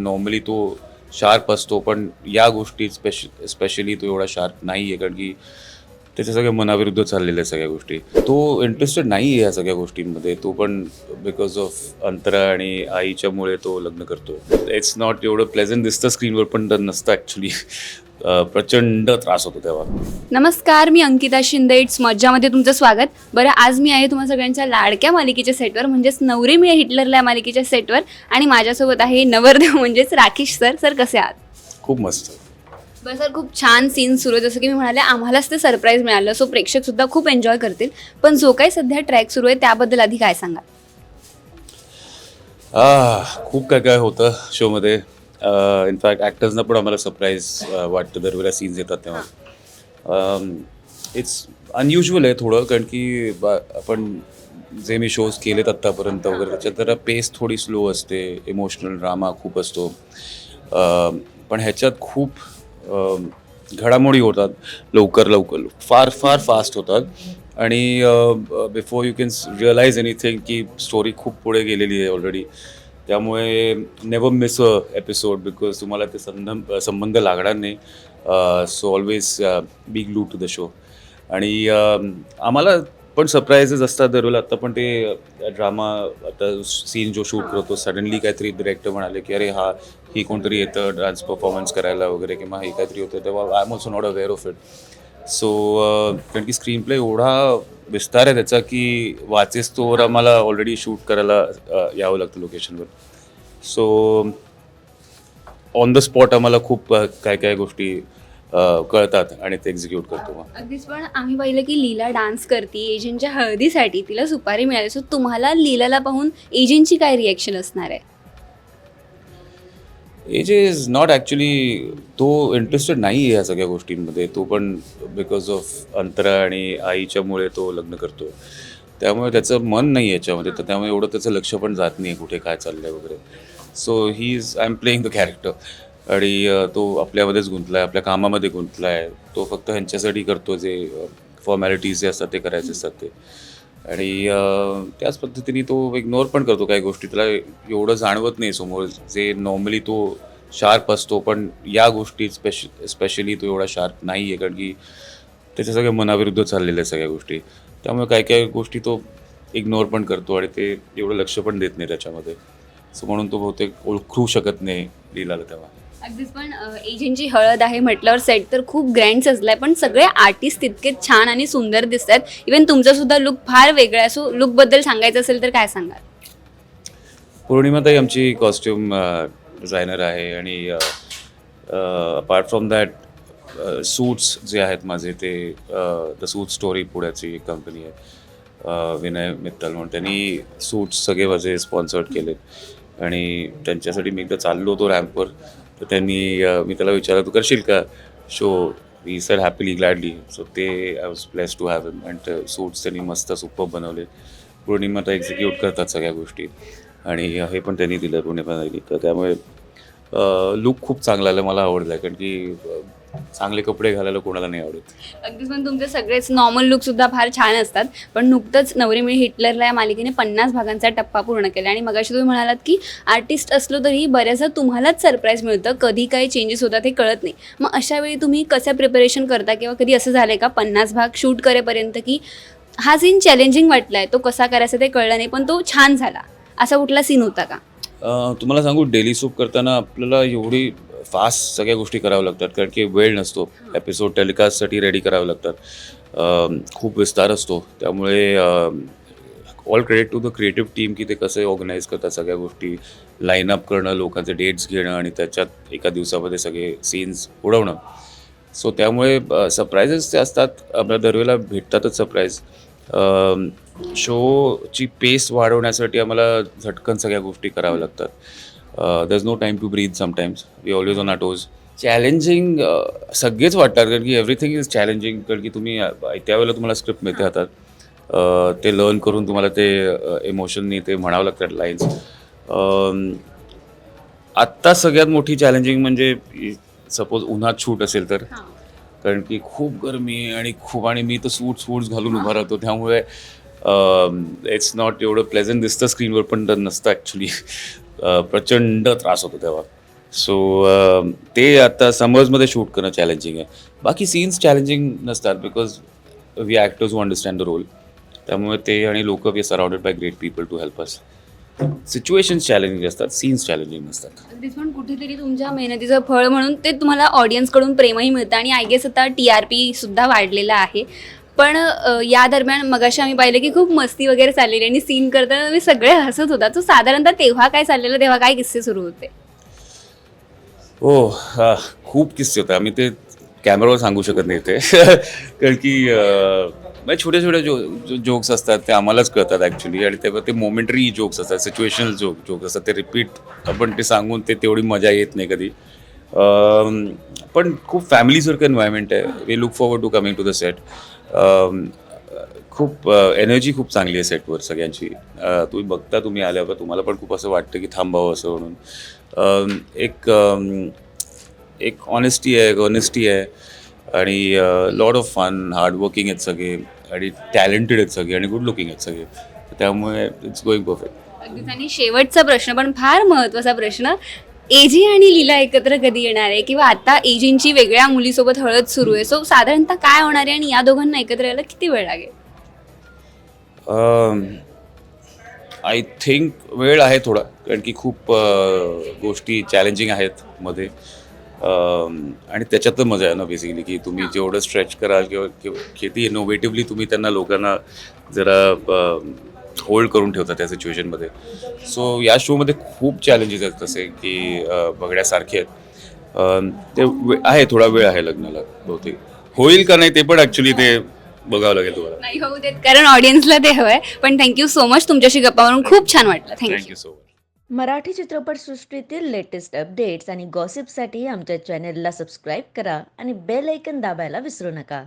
Normally तो sharp असतो पण या गोष्टी स्पेश स्पेशली तो एवढा शार्प नाही आहे कारण की त्याच्या सगळ्या मनाविरुद्ध चाललेल्या सगळ्या गोष्टी. तो इंटरेस्टेड नाही आहे या सगळ्या गोष्टींमध्ये तो पण बिकॉज ऑफ अंतरा आणि आईच्यामुळे तो लग्न करतो. इट्स नॉट एवढं प्लेझंट दिसतं स्क्रीनवर पण तर नसतं ॲक्च्युली प्रचंड त्रास होतो तेव्हा. नमस्कार मी अंकिता शिंदे. इट्स मज्जामध्ये तुमचं स्वागत. बरं आज मी आहे तुम्हा सगळ्यांच्या लाडक्या मालिकेच्या सेटवर म्हणजेच नवरे मिळे हिटलरला या मालिकेच्या सेटवर आणि माझ्यासोबत आहे नवरदेव म्हणजेच राकेश सर. सर कसे आहात? खूप मस्त. बरं सर खूप छान सीन सुरू आहे. जसं की मी म्हणाले आम्हालाच ते सरप्राईज मिळालं. सो प्रेक्षक सुद्धा खूप एन्जॉय करतील. पण जो काही सध्या ट्रॅक सुरू आहे त्याबद्दल आधी काय सांगा आह, खूप काय काय होतं शोमध्ये Uh, इनफॅक्ट ॲक्टर्सना पण आम्हाला सरप्राईज uh, वाटतं. दरवेळेला सीन्स येतात तेव्हा. Um, इट्स अनयुज्युअल आहे थोडं कारण की आपण जे मी शोज केलेत आत्तापर्यंत वगैरे त्याच्यात जरा पेस थोडी स्लो असते. इमोशनल ड्रामा खूप असतो. Um, पण ह्याच्यात खूप um, घडामोडी होतात. लवकर लवकर फार फार फास्ट होतात. आणि before you can realise anything की स्टोरी खूप पुढे गेलेली आहे ऑलरेडी त्यामुळे never miss a episode because तुम्हाला ते संबंध संबंध लागणार नाही. So always be glue to the show आणि आम्हाला पण सरप्राईजेस असतात दरवेळेला आता पण ते ड्रामा आता सीन जो शूट करतो सडनली काहीतरी डिरेक्टर म्हणाले की अरे हा ही कोणतरी येतं डान्स परफॉर्मन्स करायला वगैरे किंवा हे काहीतरी होतं. तेव्हा I am also not aware of it so uh, कारण की स्क्रीन प्ले एवढा विस्तार आहे त्याचा की वाचेस तोवर आम्हाला ऑलरेडी शूट करायला uh, यावं लागतं लोकेशनवर सो ऑन द स्पॉट आम्हाला खूप uh, काय काय गोष्टी कळतात आणि ते एक्झिक्यूट करतो अगदीच पण आम्ही पाहिलं की लीला डान्स करते एजंटच्या हळदीसाठी तिला सुपारी मिळाली. सो तुम्हाला लीलाला पाहून एजंटची काय रिॲक्शन असणार आहे? एज इज नॉट ॲक्च्युली तो इंटरेस्टेड नाही आहे या सगळ्या गोष्टींमध्ये. तो पण बिकॉज ऑफ अंतरा आणि आईच्यामुळे तो लग्न करतो. त्यामुळे त्याचं मन नाही याच्यामध्ये. तर त्यामुळे एवढं त्याचं लक्ष पण जात नाही आहे कुठे काय चाललं आहे वगैरे. So he is I am playing the character आणि तो आपल्यामध्येच गुंतला आहे आपल्या कामामध्ये गुंतला आहे तो फक्त ह्यांच्यासाठी करतो जे फॉर्मॅलिटीज जे असतात ते करायचे असतात ते. आणि त्याच पद्धतीने तो इग्नोर पण करतो काही गोष्टी. त्याला एवढं जाणवत नाही समोर. जे नॉर्मली तो शार्प असतो पण या गोष्टी स्पेश स्पेशली तो एवढा शार्प नाही आहे कारण की त्याच्या सगळ्या मनाविरुद्ध चाललेल्या सगळ्या गोष्टी. त्यामुळे काही काही गोष्टी तो इग्नोर पण करतो आणि ते एवढं लक्ष पण देत नाही त्याच्यामध्ये. सो म्हणून तो बहुतेक ओळखू शकत नाही लिहिला तेव्हा. अगदीच पण एजंटची हळद आहे म्हटल्यावर सेट तर खूप ग्रँड सजलाय पण सगळे आर्टिस्ट तितके छान आणि सुंदर दिसत आहेत इवन तुमचा सुद्धा लुक फार वेगळा आहे. सो लुकबद्दल सांगायचं असेल तर काय सांगाल? पौर्णिमाताई आमची कॉस्ट्युम डिझायनर आहे आणि अपार्ट फ्रॉम दॅट सूट्स जे आहेत माझे ते द सूट स्टोरी पुण्याची एक कंपनी आहे. विनय मित्तल म्हणून त्यांनी सूट्स सगळे माझे स्पॉन्सर्ड केलेत. आणि त्यांच्यासाठी मी एकदा चाललो होतो रॅम्पवर तर त्यांनी मी त्याला विचारलं तू करशील का शो ही सर हॅपीली ग्लॅडली सो ते I was place to have and suits त्यांनी मस्त सुपर बनवले. पौर्णिमा एक्झिक्यूट करतात सगळ्या गोष्टी. आणि हे पण त्यांनी दिलं पौर्णिमाताईनी तर त्यामुळे लुक खूप चांगला आला मला आवडला. कारण की चांगले कपडे घालायला कोणाला नाही आवडत. अगदीच पण तुमचे सगळेच नॉर्मल लुक सुद्धा फार छान असतात. पण नुकतंच नवरी मिळी हिटलरला या मालिकेने पन्नास भागांचा टप्पा पूर्ण केला. आणि मगाशी तुम्ही म्हणालात की आर्टिस्ट असलो तरी बऱ्याचदा तुम्हालाच सरप्राईज मिळतं. कधी काही चेंजेस होतात हे कळत नाही. मग अशा वेळी तुम्ही कसं प्रिपरेशन करता किंवा कधी असं झालंय का पन्नास भाग शूट करेपर्यंत की हा सीन चॅलेंजिंग वाटलाय तो कसा करायचा ते कळलं नाही पण तो छान झाला. असा कुठला सीन होता का? अ, तुम्हाला सांगू डेली सूप करताना आपल्याला एवढी फास्ट सगळ्या गोष्टी कराव्या लागतात कारण की वेळ नसतो. एपिसोड टेलिकास्टसाठी रेडी करावे लागतात. खूप विस्तार असतो. त्यामुळे all credit to the creative team की ते कसं ऑर्गनाईज करतात सगळ्या गोष्टी लाईन अप करणं लोकांचे डेट्स घेणं आणि त्याच्यात एका दिवसामध्ये सगळे सीन्स उडवणं. सो त्यामुळे सरप्राईजेस ते असतात आपल्या दरवेळेला भेटतातच सरप्राईज शोची पेस वाढवण्यासाठी आम्हाला झटकन सगळ्या गोष्टी कराव्या लागतात. There is no time to breathe sometimes we always on our toes challenging सगळेच वाटतात कारण की एव्हरीथिंग इज चॅलेंजिंग कारण की तुम्ही अ, त्यावेळेला तुम्हाला स्क्रिप्ट मिळते हातात. अ, ते लर्न करून तुम्हाला ते इमोशननी ते म्हणावं लागतात लाईन्स आत्ता सगळ्यात मोठी चॅलेंजिंग म्हणजे सपोज उन्हात शूट असेल तर. कारण की खूप गरमी आणि खूप आणि मी तर सूट सूट्स घालून उभा राहतो. त्यामुळे इट्स नॉट एवढं प्लेझंट दिसतं स्क्रीनवर पण तर नसतं ॲक्च्युली प्रचंड त्रास होतो तेव्हा. सो ते आता समर्समध्ये शूट करणं चॅलेंजिंग आहे. बाकी सीन्स चॅलेंजिंग नसतात because we actors who understand the role त्यामुळे ते आणि लोक we surrounded by great people to help us situations challenging असतात सीन्स चॅलेंजिंग नसतात. अगदीच पण कुठेतरी तुमच्या मेहनतीचं फळ म्हणून ते तुम्हाला ऑडियन्सकडून प्रेमही मिळतं आणि आय गेस आता टी आर पी सुद्धा वाढलेला आहे. पण या दरम्यान मगाशी आम्ही पाहिलं की खूप मस्ती वगैरे चाललेली आणि सीन करताना मी सगळे हसत होता. तो साधारणतः तेव्हा काय चाललेलं तेव्हा काय किस्से सुरू होते? हो हा, खूप किस्से होते. आम्ही ते कॅमेरावर सांगू शकत नाही ते कारण की म्हणजे छोटे छोटे जो जोक्स असतात ते आम्हालाच कळतात ॲक्च्युली आणि तेव्हा ते मोमेंटरी जोक्स असतात सिच्युएशनल जोक जोक्स असतात ते रिपीट आपण ते सांगून ते तेवढी मजा येत नाही कधी. पण खूप फॅमिलीसारखं एन्व्हायरमेंट आहे. We look forward to coming to the set खूप एनर्जी खूप चांगली आहे सेटवर सगळ्यांची. तुम्ही बघता तुम्ही आल्यावर तुम्हाला पण खूप असं वाटतं की थांबावं असं म्हणून. एक एक ऑनेस्टी आहे एक ऑनेस्टी आहे. आणि लॉड ऑफ फन हार्डवर्किंग आहेत सगळे. आणि टॅलेंटेड आहेत सगळे आणि गुड लुकिंग आहेत सगळे. त्यामुळे इट्स गोईंग परफेक्ट अगदीच. आणि शेवटचा प्रश्न पण फार महत्त्वाचा प्रश्न एजी आणि लीला एकत्र कधी येणार आहे? किंवा आता एजींची वेगळ्या मुलीसोबत हळद सुरू आहे. सो साधारणतः काय होणार आहे आणि या दोघांना एकत्र यायला किती वेळ लागेल? आय थिंक वेळ आहे थोडा. कारण की खूप अं, गोष्टी चॅलेंजिंग आहेत मध्ये. आणि त्याच्यात मजा आहे ना बेसिकली की तुम्ही जेवढं स्ट्रेच कराल किंवा किंवा किती इनोव्हेटिव्हली तुम्ही त्यांना लोकांना जरा होल्ड करून ठेवता त्या सिच्युएशनमध्ये. सो या शोमध्ये खूप चॅलेंजेस आहेत तसे की बघण्यासारखे आहेत. ते आहे थोडा वेळ आहे लग्नाला बहुतेक. होईल का नाही ते पण ॲक्च्युली ते बघावं लागेल तुम्हाला. नाही होऊ देत कारण ऑडियन्सला ते हवंय. पण थँक्यू सो मच तुमच्याशी गप्पा मारून खूप छान वाटलं. Thank you thank you so much Marathi चित्रपटसृष्टीतील लेटेस्ट अपडेट्स आणि गॉसिपसाठी आमच्या चॅनेलला सबस्क्राईब करा आणि बेल ऐकन दाबायला विसरू नका.